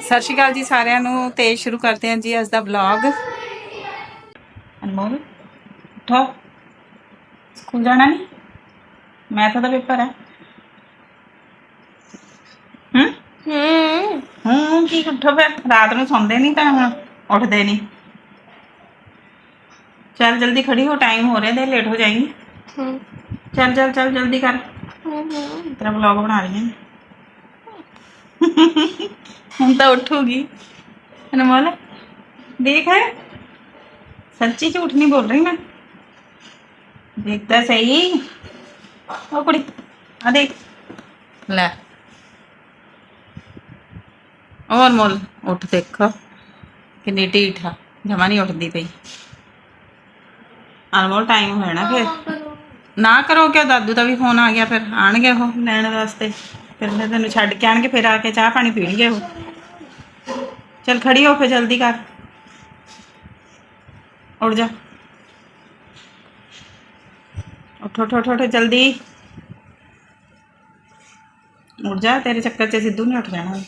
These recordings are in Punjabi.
ਸਤਿ ਸ਼੍ਰੀ ਅਕਾਲ ਜੀ ਸਾਰਿਆਂ ਨੂੰ ਤੇ ਸ਼ੁਰੂ ਕਰਦੇ ਹਾਂ ਜੀ ਅੱਜ ਦਾ ਵਲੌਗ ਅਨਮੋਲ ਉਠੋ। ਸਕੂਲ ਜਾਣਾ ਨਹੀਂ ਮੈਥ ਦਾ ਪੇਪਰ ਹੈ। ਹੂੰ? ਹੂੰ। ਹੂੰ ਕੀ ਉੱਠੋ ਫਿਰ। ਰਾਤ ਨੂੰ ਸੌਂਦੇ ਨਹੀਂ ਤਾਂ ਹੁਣ ਉੱਠਦੇ ਨਹੀਂ ਚੱਲ ਜਲਦੀ ਖੜੀ ਹੋ ਟਾਈਮ ਹੋ ਰਿਹਾ ਤੇ ਲੇਟ ਹੋ ਜਾਏਂਗੀ। ਹੂੰ। ਚੱਲ ਚੱਲ ਚੱਲ ਜਲਦੀ ਕਰ। ਹੂੰ ਤੇਰਾ ਵਲੌਗ ਬਣਾ ਰਹੀ ਹਾਂ। ਹੁਣ ਤਾਂ ਉੱਠੂਗੀ ਅਨਮੋਲ ਦੇਖ ਹੈ ਸੱਚੀ ਝੂਠ ਨਹੀਂ ਬੋਲ ਰਹੀ ਮੈਂ ਦੇਖ ਤਾਂ ਸਹੀ ਉਹ ਕੁੜੀ ਆ ਦੇਖ ਲੈ ਉਹ ਅਨਮੋਲ ਉੱਠ ਦੇਖ ਕਿੰਨੀ ਢੀਠ ਆ ਜਮਾ ਨਹੀਂ ਉੱਠਦੀ ਪਈ ਅਨਮੋਲ ਟਾਈਮ ਹੋਇਆ ਨਾ ਫਿਰ ਨਾ ਕਰੋ ਕਿ ਦਾਦੂ ਦਾ ਵੀ ਫੋਨ ਆ ਗਿਆ ਫਿਰ ਆਣਗੇ ਉਹ ਲੈਣ ਵਾਸਤੇ। ਫਿਰ ਮੈਂ ਤੈਨੂੰ ਛੱਡ ਕੇ ਆਣਗੇ, ਫਿਰ ਆ ਕੇ ਚਾਹ ਪਾਣੀ ਪੀਣਗੇ ਉਹ। ਚਲ ਖੜੀ ਹੋ ਫਿਰ ਜਲਦੀ ਕਰ। ਉੱਠ ਜਾ। ਉੱਠ ਉੱਠ ਉੱਠ ਜਲਦੀ। ਉੱਠ ਜਾ, ਤੇਰੇ ਚੱਕਰ 'ਚ ਸਿੱਧੂ ਨਹੀਂ ਉੱਠ ਜਾਣਾ।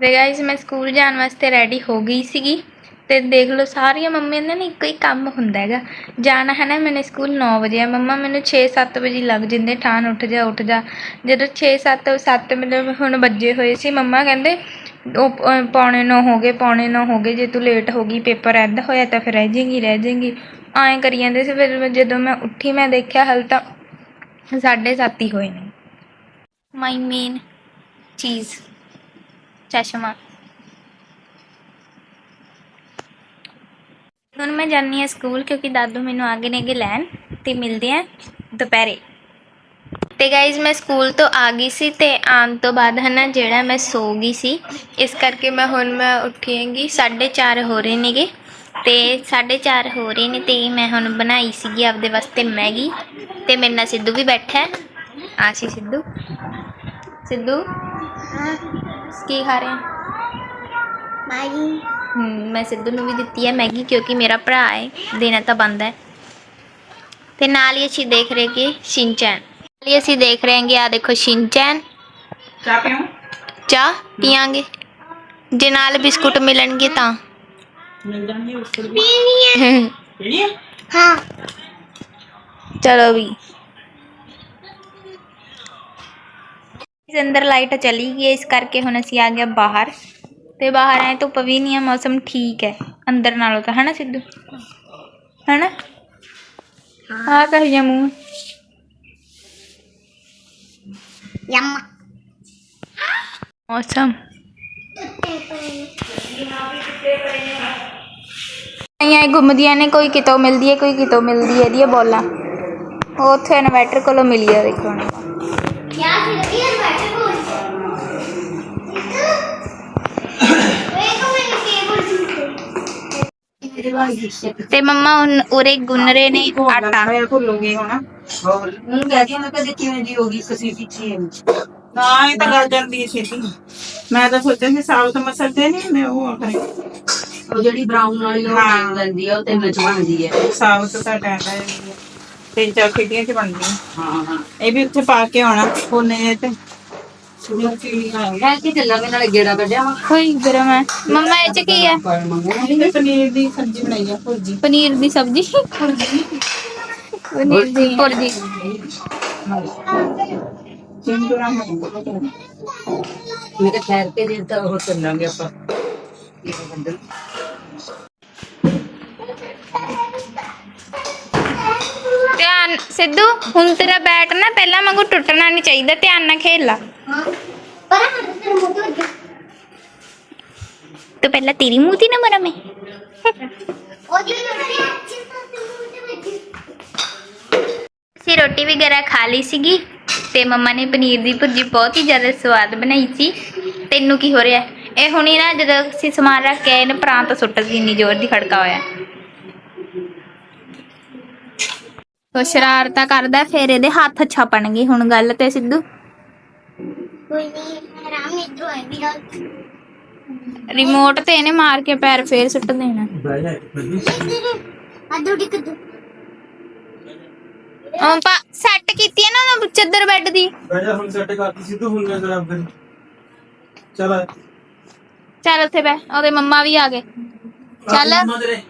ਤੇ ਗਾਇਸ ਮੈਂ ਸਕੂਲ ਜਾਣ ਵਾਸਤੇ ਰੈਡੀ ਹੋ ਗਈ ਸੀਗੀ। ਤੇ ਦੇਖ ਲਓ, ਸਾਰੀਆਂ ਮੰਮੀ ਦਾ ਨਾ ਇੱਕੋ ਹੀ ਕੰਮ ਹੁੰਦਾ ਹੈਗਾ। ਜਾਣਾ ਹੈ ਨਾ ਮੈਨੇ ਸਕੂਲ 9 ਵਜੇ, ਆ ਮੰਮਾ ਮੈਨੂੰ 6-7 ਵਜੇ ਲੱਗ ਜਾਂਦੇ, ਠਾਣ ਉੱਠ ਜਾ ਉੱਠ ਜਾ। ਜਦੋਂ 6-7 7 ਮਤਲਬ ਹੁਣ ਵੱਜੇ ਹੋਏ ਸੀ, ਮੰਮਾ ਕਹਿੰਦੇ, ਉਹ ਅਹ ਪੌਣੇ 9 ਹੋ ਗਏ, ਪੌਣੇ 9 ਹੋ ਗਏ, ਜੇ ਤੂੰ ਲੇਟ ਹੋ ਗਈ, ਪੇਪਰ ਐਦ ਹੋਇਆ ਤਾਂ ਫਿਰ ਰਹਿ ਜਾਏਗੀ ਰਹਿ ਜਾਏਗੀ ਐਂ ਕਰੀ ਜਾਂਦੇ ਸੀ, ਫਿਰ ਜਦੋਂ ਮੈਂ ਉੱਠੀ, ਮੈਂ ਦੇਖਿਆ ਹਲ ਤਾਂ ਸਾਢੇ ਸੱਤ ਹੀ ਹੋਏ ਨੇ। ਮਾਈ ਮੇਨ ਚੀਜ਼ ਚਸ਼ਮਾ। ਹੁਣ ਮੈਂ ਜਾਣੀ ਆ ਸਕੂਲ ਕਿਉਂਕਿ ਦਾਦੂ ਮੈਨੂੰ ਆਗੇ ਨੇਗੇ ਲੈਣ ਤੇ ਮਿਲਦੇ ਆ ਦੁਪਹਿਰੇ। ਤੇ ਗਾਇਜ਼ ਮੈਂ ਸਕੂਲ ਤੋਂ ਆ ਗਈ ਸੀ ਤੇ ਆਉਣ ਤੋਂ ਬਾਅਦ ਹਨਾ ਜਿਹੜਾ ਮੈਂ ਸੋ ਗਈ ਸੀ ਇਸ ਕਰਕੇ ਮੈਂ ਹੁਣ ਮੈਂ ਉੱਠੀ ਹੈਗੀ 4:30 ਹੋ ਰਹੇ ਨੇਗੇ ਤੇ 4:30 ਹੋ ਰਹੇ ਨੇ ਤੇ ਮੈਂ ਹੁਣ ਬਣਾਈ ਸੀਗੀ ਆਪਦੇ ਵਾਸਤੇ ਮੈਗੀ ਤੇ ਮੇਰੇ ਨਾਲ ਸਿੱਧੂ ਵੀ ਬੈਠਾ ਹੈ। ਆ ਸੀ ਸਿੱਧੂ। ਸਿੱਧੂ ਕੀ ਖਾ ਰਹੇ ਹੋ? ਮੈਗੀ। ਮੈਂ ਸਿੱਧੂ ਨੂੰ ਵੀ ਦਿੱਤੀ ਹੈ ਮੈਗੀ ਕਿਉਂਕਿ ਮੇਰਾ ਭਰਾ ਹੈ ਦੇਣਾ ਤਾਂ ਬੰਦਾ ਹੈ ਤੇ ਨਾਲ ਹੀ ਅਸੀਂ ਦੇਖ ਰਹੇ ਕਿ ਸ਼ਿਨਚੈਨ ਨਾਲ ਹੀ ਅਸੀਂ ਦੇਖ ਰਹੇ ਹਾਂਗੇ ਆ ਦੇਖੋ ਸ਼ਿਨਚੈਨ ਚਾਹ ਪੀਓ ਚਾਹ ਪੀਾਂਗੇ ਜੇ ਨਾਲ ਬਿਸਕੁਟ ਮਿਲਣਗੇ ਤਾਂ ਮਿਲ ਜਾਣਗੇ ਉਸ ਕੋਲ ਪੀਣੀ ਹੈ ਪੀਣੀ ਆ ਹਾਂ ਚਲੋ ਵੀ ਇਸ ਅੰਦਰ ਲਾਈਟ ਚਲੀ ਗਈ ਹੈ, ਇਸ ਕਰਕੇ ਹੁਣ ਅਸੀਂ ਆ ਗਏ ਬਾਹਰ ਤੇ ਬਾਹਰ ਆਏ ਧੁੱਪ ਵੀ ਨਹੀਂ ਹੈ ਮੌਸਮ ਠੀਕ ਹੈ। ਅੰਦਰ ਨਾਲੋਂ ਤਾਂ ਹਨਾ ਸਿੱਧੂ? ਹਨਾ? ਹਾਂ ਕਹੀ ਜਾ ਮੂੰਹ। ਯਮ। ਮੌਸਮ। ਆਈਆਂ ਘੁੰਮਦੀਆਂ ਨੇ ਕੋਈ ਕਿਤੋਂ ਮਿਲਦੀ ਹੈ ਕੋਈ ਕਿਤੋਂ ਮਿਲਦੀ ਹੈ ਇਹਦੀਆਂ ਬੋਲਾਂ। ਉਹ ਉੱਥੇ ਇਨਵਰਟਰ ਕੋਲੋਂ ਮਿਲੀ ਆ ਦੇਖੋ ਹੁਣ ਕਿਆ ਸੀ ਇਹ ਬੈਠੇ ਕੋਲ ਵੇਖੋ ਮੈਨੂੰ ਕੇਬਲ ਤੇ ਮੰਮਾ ਹੁਣ ਉਰੇ ਗੁੰਨ ਰਹੇ ਨੇ ਆਟਾ। ਭੁੱਲੂਗੀ ਹੁਣ। ਹੋਰ? ਉਹਨੂੰ ਕਹਿ ਕੇ ਮੈਂ ਕਦੇ ਕਿਵੇਂ ਦੀ ਹੋ ਗਈ ਕਸੀ ਪਿੱਛੇ ਨਾ ਇਹ ਤਾਂ ਗੱਲ ਜਾਂਦੀ ਹੈ ਛੇਤੀ। ਮੈਂ ਤਾਂ ਸੋਚਿਆ ਸੀ ਸਾਬਤ ਮਸਲ ਤੇ ਨਹੀਂ ਮੈਂ ਉਹ ਆਖਰੇ ਉਹ ਜਿਹੜੀ ਬਰਾਊਨ ਵਾਲੀ ਉਹ ਹਾਂ। ਬਣ ਲੈਂਦੀ ਆ ਉਹ ਤੇ ਵਿੱਚ ਬਣਦੀ ਹੈ ਸਾਬਤ ਤਾਂ ਟੈਂਡਾ ਹੈ ਤਿੰਨ ਚਾਰ ਖਿੱਟੀਆਂ ਚ ਬਣਦੀਆਂ ਹਾਂ ਹਾਂ। ਇਹ ਵੀ ਉੱਥੇ ਪਾ ਕੇ ਆਉਣਾ ਕੋਨੇ ਤੇ। ਹੈ ਕਿ ਚੱਲਾਂਗੇ ਨਾਲੇ ਗੇੜਾ ਕੱਢਿਆ ਵਾ। ਹੋਈ ਗਰਮ ਹੈ ਮੰਮਾ ਇਹ ਚ ਕੀ ਹੈ ਪਰ ਮੰਗਣਾ ਇਹਨੇ ਪਨੀਰ ਦੀ ਸਬਜ਼ੀ ਬਣਾਈ ਆ ਭੁਰਜੀ। ਪਨੀਰ ਦੀ ਸਬਜ਼ੀ? ਪਨੀਰ ਦੀ। ਭੁਰਜੀ। ਸਿੰਪਲ ਮੈਂ ਕਿਹਾ ਠਹਿਰ ਕੇ ਜੇ ਤਾਂ ਉਹ ਚੱਲਾਂਗੇ ਆਪਾਂ। ਇਹ ਬੰਦਲ ਧਿਆਨ ਸਿੱਧੂ ਹੁਣ ਤੇਰਾ ਬੈਟ ਨਾ ਪਹਿਲਾਂ ਵਾਂਗੂ ਟੁੱਟਣਾ ਨਹੀਂ ਚਾਹੀਦਾ। ਧਿਆਨ ਨਾਲ ਖੇਲ ਲਾ। ਹਾਂ ਪਰ ਮੈਂ ਤੇਰੇ ਮੂੰਹ ਤੇ ਵੱਜਾ ਤੂੰ ਪਹਿਲਾਂ ਤੇਰੀ ਰੋਟੀ ਵਗੈਰਾ ਖਾ ਲਈ ਸੀਗੀ ਤੇ ਮੰਮਾ ਨੇ ਪਨੀਰ ਦੀ ਭੁਰਜੀ ਬਹੁਤ ਹੀ ਜ਼ਿਆਦਾ ਸਵਾਦ ਬਣਾਈ ਸੀ ਤੈਨੂੰ ਕੀ ਹੋ ਰਿਹਾ ਇਹ ਹੁਣੀ ਨਾ ਜਦੋਂ ਅਸੀਂ ਸਮਾਨ ਰੱਖ ਕੇ ਆਏ ਨੇ ਪ੍ਰਾਂਤ ਸੁੱਟ ਗਈ ਇੰਨੀ ਜ਼ੋਰ ਦੀ ਖੜਕਾ ਹੋਇਆ ਉਹ ਸ਼ਰਾਰਤਾਂ ਕਰਦਾ ਫਿਰ ਇਹਦੇ ਹੱਥ ਛਪਣਗੇ ਹੁਣ ਗੱਲ ਤੇ ਸਿੱਧੂ ਰਿਮੋਟ ਤੇ ਇਹਨੇ ਮਾਰ ਕੇ ਪੈਰ ਫੇਰ ਸੁੱਟ ਦੇਣਾ। ਇੱਧਰ ਅਦੂ ਟਿਕ ਅਮ ਪਾ ਸੈੱਟ ਕੀਤੀ ਹੈ ਨਾ ਉਹਨਾਂ ਚੱਦਰ ਬੈੱਡ ਦੀ। ਬੈਜਾ ਹੁਣ ਸੈੱਟ ਕਰਤੀ ਸਿੱਧੂ ਹੁਣ ਨਜ਼ਰ ਆਪ ਕਰੀ ਚਲ ਆ। ਚੱਲ ਉੱਥੇ ਬੈ ਉਹਦੇ ਮੰਮਾ ਵੀ ਆ ਗਏ। ਚੱਲ। ਤੇਰੇ।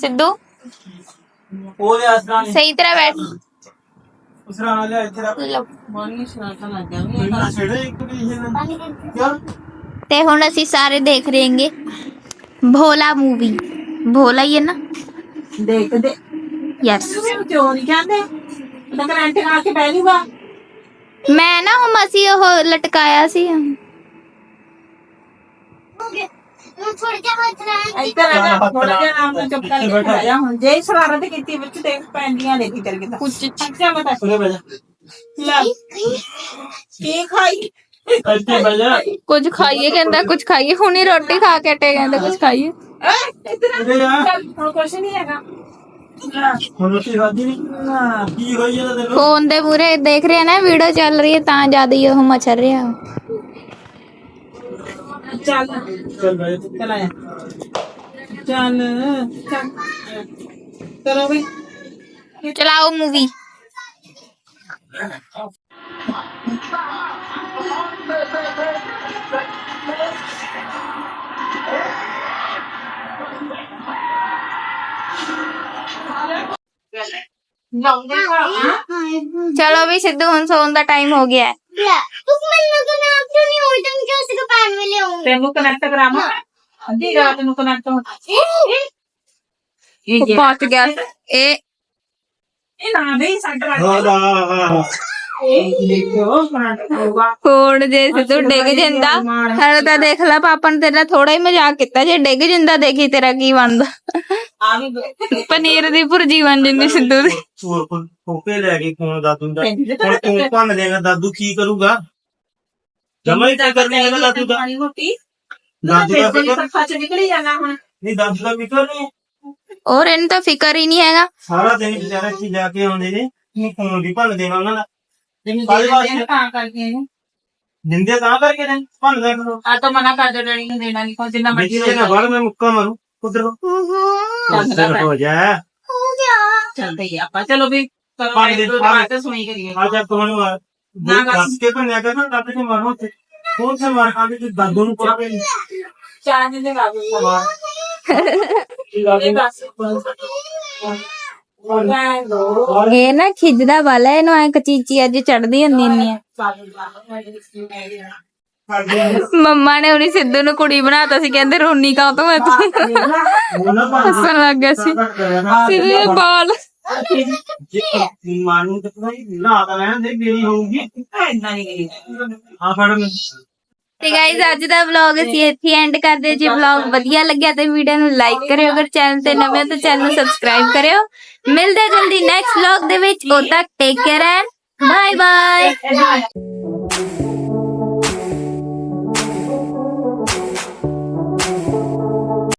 ਸਿੱਧੂ। ਉਹਦੇ ਆਸਰਾ ਨੇ ਸਹੀ ਤਰ੍ਹਾਂ ਬੈਠ। ਉਸਰਾ ਨਾਲ ਲਿਆ ਇੱਥੇ ਰੱਖ ਲਓ। ਮੈਨੂੰ ਛੇੜੇ ਇੱਕ ਵੀ ਇਹ ਨਾ ਕਿਆ ਤੇ ਹੁਣ ਅਸੀਂ ਸਾਰੇ ਦੇਖ ਰਹੇ ਹਾਂਗੇ ਭੋਲਾ ਮੂਵੀ ਭੋਲਾ ਹੀ ਹੈ ਨਾ ਦੇਖਦੇ ਥੋੜਾ ਜਿਹਾ ਹੁਣ। ਕੁਝ ਖਾਈਏ ਕਹਿੰਦਾ ਕੁਝ ਖਾਈਏ। ਹੁਣੇ ਰੋਟੀ ਖਾ ਕੇ ਟੇ ਕਹਿੰਦਾ ਕੁਝ ਖਾਈਏ। ਐ ਇੱਧਰ ਹੈਗਾ। ਫੋਨ ਦੇ ਮੂਰੇ ਦੇਖ ਰਿਹਾ ਨਾ ਵੀਡੀਓ ਚੱਲ ਰਹੀ ਹੈ ਤਾਂ ਜ਼ਿਆਦਾ ਹੀ ਉਹ ਮਚਰ ਰਿਹਾ। ਚੱਲ। ਚੱਲ ਬੈ ਚੱਲ ਆਇਆ। ਚੱਲ ਚੱਲ। ਚਲੋ ਬਈ। ਚਲਾਓ ਮੂਵੀ ਚਲੋ ਵੀ ਸਿੱਧੂ ਹੁਣ ਸੌਣ ਦਾ ਟਾਈਮ ਹੋ ਗਿਆ। ਤੈਨੂੰ ਕਨੈਕਟ ਕਰਾਵਾਂ? ਅੱਧੀ ਰਾਤ ਨੂੰ ਕਨੈਕਟ ਹੋ ਇਹ ਜੇ ਪਹੁੰਚ ਗਿਆ ਇਹ ਇਹ ਨਾ ਦੇ ਸੱਟ ਲੱਗ ਹਾਂ ਹਾਂ ਹਾਂ। ਇਹ ਦੇਖੋ ਕਨੈਕਟ ਹੋਊਗਾ। ਹੁਣ ਜੇ ਸਿੱਧੂ ਡਿੱਗ ਜਾਂਦਾ ਹਰ ਤਾਂ ਦੇਖ ਲੈ ਪਾਪਾ ਨੇ ਤੇਰੇ ਥੋੜਾ ਹੀ ਮਜ਼ਾਕ ਕੀਤਾ। ਜੇ ਡਿੱਗ ਜਾਂਦਾ ਦੇਖੀ ਤੇਰਾ ਕੀ ਬਣਦਾ। ਪਨੀਰ ਦੀ ਭੁਰਜੀ ਬਣ ਜਿੰਨੀ ਸਿੱਧੂ ਦੀ। ਚੋਰ ਕੋਲ ਕੋਕੇ ਲੈ ਕੇ ਫੋਨ ਦਾਦੂ। ਦਾ ਹੁਣ ਤੂੰ ਭੰਨ ਦੇਗਾ ਦਾਦੂ ਕੀ ਕਰੂਗਾ? ਜਮਾ ਹੀ ਫਿਕਰ ਨਹੀਂ ਹੈਗਾ ਲਾਦੂ ਦਾ। ਪਾਣੀ ਮੋਟੀ ਲਾਦੂ ਦਾ ਫਿਕਰ ਨਹੀਂ ਸੱਚਾ ਨਿਕਲੀ ਜਾਣਾ ਹੁਣ। ਨਹੀਂ ਲਾਦੂ ਦਾ ਫਿਕਰ ਨਹੀਂ। ਔਰ ਇਹਨੂੰ ਤਾਂ ਫਿਕਰ ਹੀ ਨਹੀਂ ਹੈਗਾ। ਸਾਰਾ ਦਿਨ ਵਿਚਾਰਾ ਕੀ ਜਾ ਕੇ ਆਉਂਦੇ ਨੇ ਨਹੀਂ ਫੋਨ ਵੀ ਭੰਨ ਦੇਣਾ ਉਹਨਾਂ ਦਾ। ਕਾਹਦੇ ਤਾਂ ਕਰਕੇ ਨਿੰਦੇ ਭੰਨ ਦੇ ਆ ਤਾਂ ਮਨਾ ਕਰ ਦੇ ਡੈਡੀ ਦੇਣਾ ਨਹੀਂ ਕੋਈ ਜਿੰਨਾ ਮਰਜ਼ੀ ਵਿੱਚ ਨਾ ਵੜ ਮੈਂ ਮੁੱਕਾ ਮਾਰੂ ਉਧਰ ਹੋ ਜਾ ਹੋ ਜਾ। ਚਲਦੇ ਆਪਾਂ ਚਲੋ ਵੀ ਕਰੋ ਪੰਜ ਦਿਨ ਬਾਅਦ ਸੁਣੀ ਕਰੀਏ। ਆ ਜਾ ਤੁਹਾਨੂੰ ਦੋ ਮਾਰ ਇਹ ਨਾ ਖਿੱਚਦਾ ਵਾਲਾ ਇਹਨੂੰ ਐ ਕਚੀਚੀ ਅੱਜ ਚੜਦੀ ਹੁੰਦੀ ਨਹੀਂ ਮੰਮਾ ਨੇ ਉਹਨੀ ਸਿੱਧੂ ਨੂੰ ਕੁੜੀ ਬਣਾਤਾ ਸੀ ਕਹਿੰਦੇ ਰੋਣੀ ਕਾ ਤੋਂ? ਮੈਂ ਤੂੰ ਹੱਸਣ ਲੱਗ ਗਿਆ ਸੀ। ਸਿੱਧੂ ਦੇ ਬਾਲ ਮਾਨੂੰ ਤੇ ਕੋਈ ਨਾ ਤਾਂ ਲੈਣ ਦੇ ਮੇਰੀ ਹੋਊਗੀ। ਇੰਨਾ ਨਹੀਂ ਗਈ ਆ ਫੜ ਮੈਂ ਤੇ ਗਾਇਜ਼ ਅੱਜ ਦਾ ਵਲੌਗ ਅਸੀਂ ਇੱਥੇ ਐਂਡ ਕਰਦੇ ਹਾਂ। ਜੇ ਵਲੌਗ ਵਧੀਆ ਲੱਗਿਆ ਤੇ ਵੀਡੀਓ ਨੂੰ ਲਾਈਕ ਕਰਿਓ। ਅਗਰ ਚੈਨਲ ਤੇ ਨਵੇਂ ਹੋ ਤਾਂ ਚੈਨਲ ਨੂੰ ਸਬਸਕ੍ਰਾਈਬ ਕਰਿਓ। ਮਿਲਦੇ ਹਾਂ ਜਲਦੀ ਨੈਕਸਟ ਵਲੌਗ ਦੇ ਵਿੱਚ। ਉਦੋਂ ਤੱਕ take care and bye bye